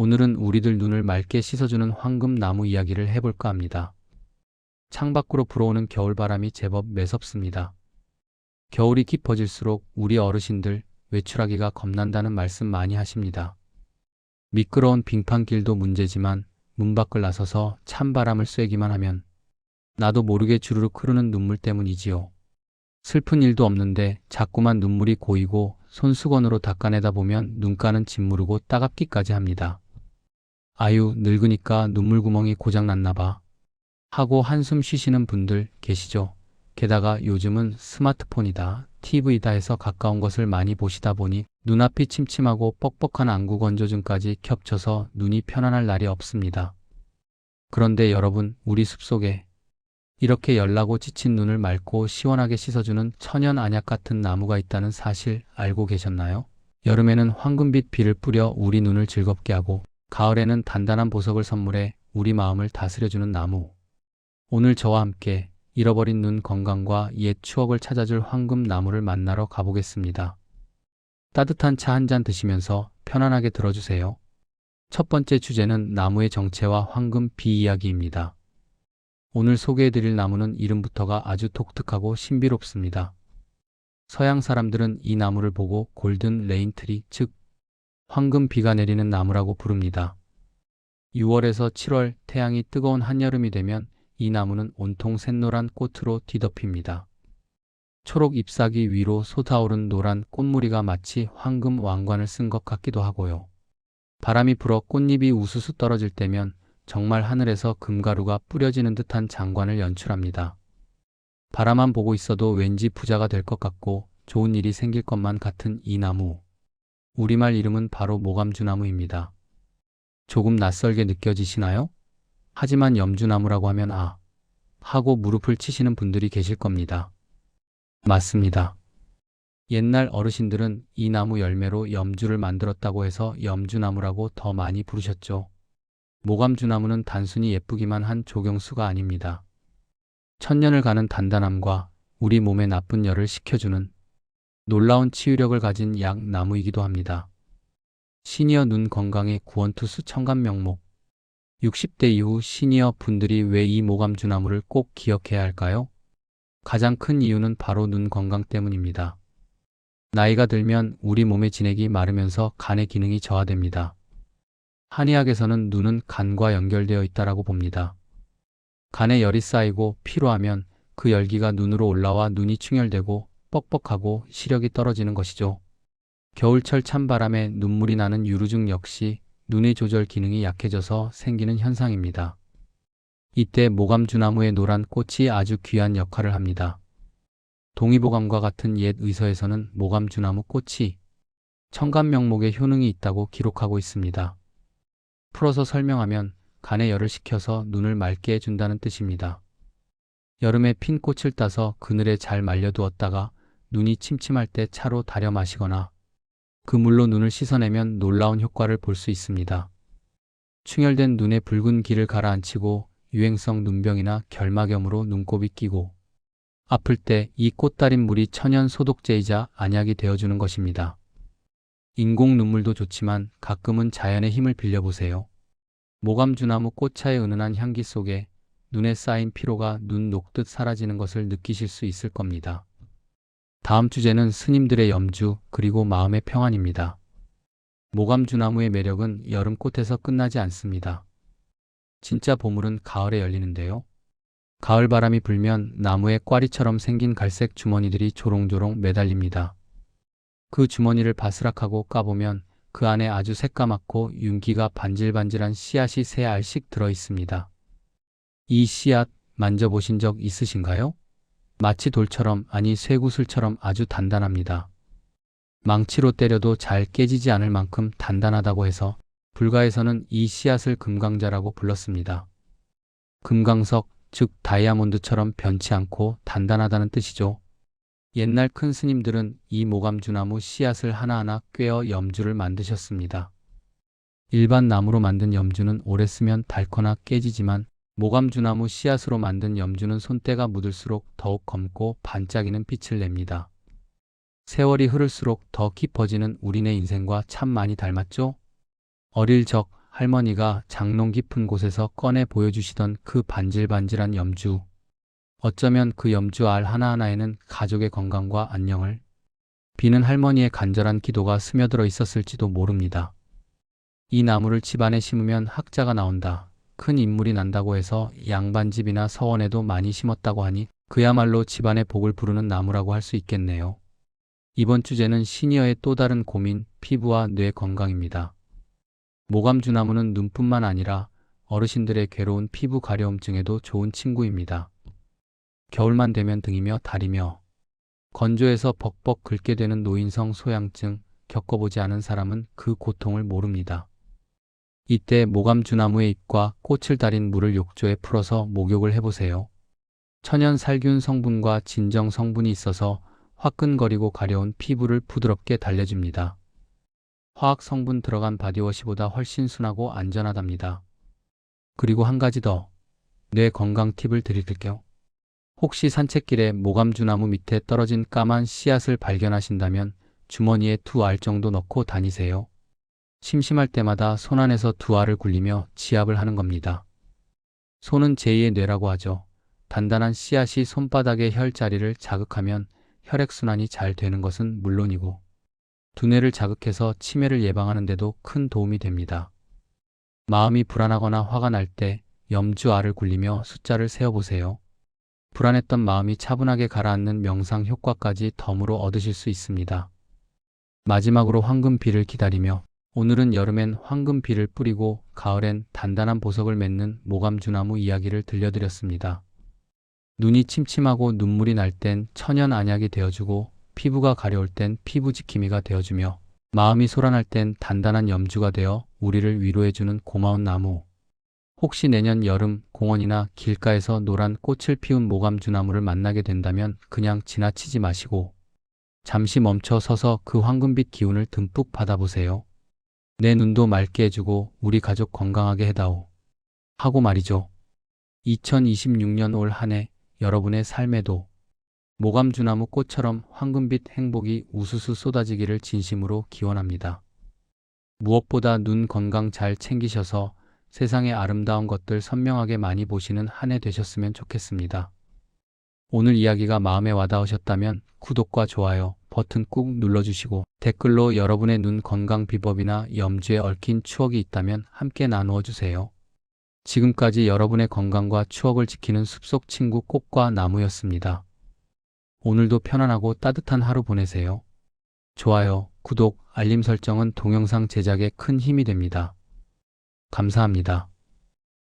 오늘은 우리들 눈을 맑게 씻어주는 황금나무 이야기를 해볼까 합니다. 창밖으로 불어오는 겨울바람이 제법 매섭습니다. 겨울이 깊어질수록 우리 어르신들 외출하기가 겁난다는 말씀 많이 하십니다. 미끄러운 빙판길도 문제지만 문 밖을 나서서 찬바람을 쐬기만 하면 나도 모르게 주르륵 흐르는 눈물 때문이지요. 슬픈 일도 없는데 자꾸만 눈물이 고이고 손수건으로 닦아내다 보면 눈가는 짓무르고 따갑기까지 합니다. 아유, 늙으니까 눈물구멍이 고장났나 봐. 하고 한숨 쉬시는 분들 계시죠? 게다가 요즘은 스마트폰이다, TV다 해서 가까운 것을 많이 보시다 보니 눈앞이 침침하고 뻑뻑한 안구 건조증까지 겹쳐서 눈이 편안할 날이 없습니다. 그런데 여러분, 우리 숲속에 이렇게 열나고 지친 눈을 맑고 시원하게 씻어주는 천연 안약 같은 나무가 있다는 사실 알고 계셨나요? 여름에는 황금빛 비를 뿌려 우리 눈을 즐겁게 하고 가을에는 단단한 보석을 선물해 우리 마음을 다스려주는 나무. 오늘 저와 함께 잃어버린 눈 건강과 옛 추억을 찾아줄 황금 나무를 만나러 가보겠습니다. 따뜻한 차 한 잔 드시면서 편안하게 들어주세요. 첫 번째 주제는 나무의 정체와 황금 비 이야기입니다. 오늘 소개해드릴 나무는 이름부터가 아주 독특하고 신비롭습니다. 서양 사람들은 이 나무를 보고 골든 레인트리, 즉 황금 비가 내리는 나무라고 부릅니다. 6월에서 7월 태양이 뜨거운 한여름이 되면 이 나무는 온통 샛노란 꽃으로 뒤덮입니다. 초록 잎사귀 위로 솟아오른 노란 꽃무리가 마치 황금 왕관을 쓴 것 같기도 하고요. 바람이 불어 꽃잎이 우수수 떨어질 때면 정말 하늘에서 금가루가 뿌려지는 듯한 장관을 연출합니다. 바라만 보고 있어도 왠지 부자가 될 것 같고 좋은 일이 생길 것만 같은 이 나무. 우리말 이름은 바로 모감주나무입니다. 조금 낯설게 느껴지시나요? 하지만 염주나무라고 하면 아, 하고 무릎을 치시는 분들이 계실 겁니다. 맞습니다. 옛날 어르신들은 이 나무 열매로 염주를 만들었다고 해서 염주나무라고 더 많이 부르셨죠. 모감주나무는 단순히 예쁘기만 한 조경수가 아닙니다. 천년을 가는 단단함과 우리 몸에 나쁜 열을 식혀주는 놀라운 치유력을 가진 약나무이기도 합니다. 시니어 눈 건강의 구원투수 청간 명목 60대 이후 시니어 분들이 왜 이 모감주나무를 꼭 기억해야 할까요? 가장 큰 이유는 바로 눈 건강 때문입니다. 나이가 들면 우리 몸의 진액이 마르면서 간의 기능이 저하됩니다. 한의학에서는 눈은 간과 연결되어 있다라고 봅니다. 간에 열이 쌓이고 피로하면 그 열기가 눈으로 올라와 눈이 충혈되고 뻑뻑하고 시력이 떨어지는 것이죠. 겨울철 찬바람에 눈물이 나는 유루증 역시 눈의 조절 기능이 약해져서 생기는 현상입니다. 이때 모감주나무의 노란 꽃이 아주 귀한 역할을 합니다. 동의보감과 같은 옛 의서에서는 모감주나무 꽃이 청간명목의 효능이 있다고 기록하고 있습니다. 풀어서 설명하면 간의 열을 식혀서 눈을 맑게 해준다는 뜻입니다. 여름에 핀 꽃을 따서 그늘에 잘 말려두었다가 눈이 침침할 때 차로 달여 마시거나 그 물로 눈을 씻어내면 놀라운 효과를 볼 수 있습니다. 충혈된 눈에 붉은 기를 가라앉히고 유행성 눈병이나 결막염으로 눈곱이 끼고 아플 때 이 꽃달인 물이 천연 소독제이자 안약이 되어주는 것입니다. 인공 눈물도 좋지만 가끔은 자연의 힘을 빌려보세요. 모감주나무 꽃차의 은은한 향기 속에 눈에 쌓인 피로가 눈 녹듯 사라지는 것을 느끼실 수 있을 겁니다. 다음 주제는 스님들의 염주 그리고 마음의 평안입니다. 모감주나무의 매력은 여름꽃에서 끝나지 않습니다. 진짜 보물은 가을에 열리는데요. 가을 바람이 불면 나무의 꽈리처럼 생긴 갈색 주머니들이 조롱조롱 매달립니다. 그 주머니를 바스락하고 까보면 그 안에 아주 새까맣고 윤기가 반질반질한 씨앗이 세 알씩 들어 있습니다. 이 씨앗 만져보신 적 있으신가요? 마치 돌처럼 아니 쇠구슬처럼 아주 단단합니다. 망치로 때려도 잘 깨지지 않을 만큼 단단하다고 해서 불가에서는 이 씨앗을 금강자라고 불렀습니다. 금강석, 즉 다이아몬드처럼 변치 않고 단단하다는 뜻이죠. 옛날 큰 스님들은 이 모감주나무 씨앗을 하나하나 꿰어 염주를 만드셨습니다. 일반 나무로 만든 염주는 오래 쓰면 닳거나 깨지지만 모감주나무 씨앗으로 만든 염주는 손때가 묻을수록 더욱 검고 반짝이는 빛을 냅니다. 세월이 흐를수록 더 깊어지는 우리네 인생과 참 많이 닮았죠? 어릴 적 할머니가 장롱 깊은 곳에서 꺼내 보여주시던 그 반질반질한 염주. 어쩌면 그 염주 알 하나하나에는 가족의 건강과 안녕을 비는 할머니의 간절한 기도가 스며들어 있었을지도 모릅니다. 이 나무를 집안에 심으면 학자가 나온다. 큰 인물이 난다고 해서 양반집이나 서원에도 많이 심었다고 하니 그야말로 집안의 복을 부르는 나무라고 할 수 있겠네요. 이번 주제는 시니어의 또 다른 고민, 피부와 뇌 건강입니다. 모감주나무는 눈뿐만 아니라 어르신들의 괴로운 피부 가려움증에도 좋은 친구입니다. 겨울만 되면 등이며 다리며 건조해서 벅벅 긁게 되는 노인성 소양증 겪어보지 않은 사람은 그 고통을 모릅니다. 이때 모감주나무의 잎과 꽃을 달인 물을 욕조에 풀어서 목욕을 해보세요. 천연 살균 성분과 진정 성분이 있어서 화끈거리고 가려운 피부를 부드럽게 달래줍니다. 화학 성분 들어간 바디워시보다 훨씬 순하고 안전하답니다. 그리고 한 가지 더. 뇌 건강 팁을 드릴게요. 혹시 산책길에 모감주나무 밑에 떨어진 까만 씨앗을 발견하신다면 주머니에 두 알 정도 넣고 다니세요. 심심할 때마다 손 안에서 두 알을 굴리며 지압을 하는 겁니다. 손은 제2의 뇌라고 하죠. 단단한 씨앗이 손바닥의 혈자리를 자극하면 혈액순환이 잘 되는 것은 물론이고 두뇌를 자극해서 치매를 예방하는 데도 큰 도움이 됩니다. 마음이 불안하거나 화가 날 때 염주알을 굴리며 숫자를 세어보세요. 불안했던 마음이 차분하게 가라앉는 명상 효과까지 덤으로 얻으실 수 있습니다. 마지막으로 황금비를 기다리며 오늘은 여름엔 황금비를 뿌리고 가을엔 단단한 보석을 맺는 모감주나무 이야기를 들려드렸습니다. 눈이 침침하고 눈물이 날 땐 천연 안약이 되어주고 피부가 가려울 땐 피부 지킴이가 되어주며 마음이 소란할 땐 단단한 염주가 되어 우리를 위로해주는 고마운 나무. 혹시 내년 여름 공원이나 길가에서 노란 꽃을 피운 모감주나무를 만나게 된다면 그냥 지나치지 마시고 잠시 멈춰 서서 그 황금빛 기운을 듬뿍 받아보세요. 내 눈도 맑게 해주고 우리 가족 건강하게 해다오. 하고 말이죠. 2026년 올 한 해 여러분의 삶에도 모감주나무 꽃처럼 황금빛 행복이 우수수 쏟아지기를 진심으로 기원합니다. 무엇보다 눈 건강 잘 챙기셔서 세상의 아름다운 것들 선명하게 많이 보시는 한 해 되셨으면 좋겠습니다. 오늘 이야기가 마음에 와닿으셨다면 구독과 좋아요 버튼 꾹 눌러주시고 댓글로 여러분의 눈 건강 비법이나 염주에 얽힌 추억이 있다면 함께 나누어 주세요. 지금까지 여러분의 건강과 추억을 지키는 숲속 친구 꽃과 나무였습니다. 오늘도 편안하고 따뜻한 하루 보내세요. 좋아요, 구독, 알림 설정은 동영상 제작에 큰 힘이 됩니다. 감사합니다.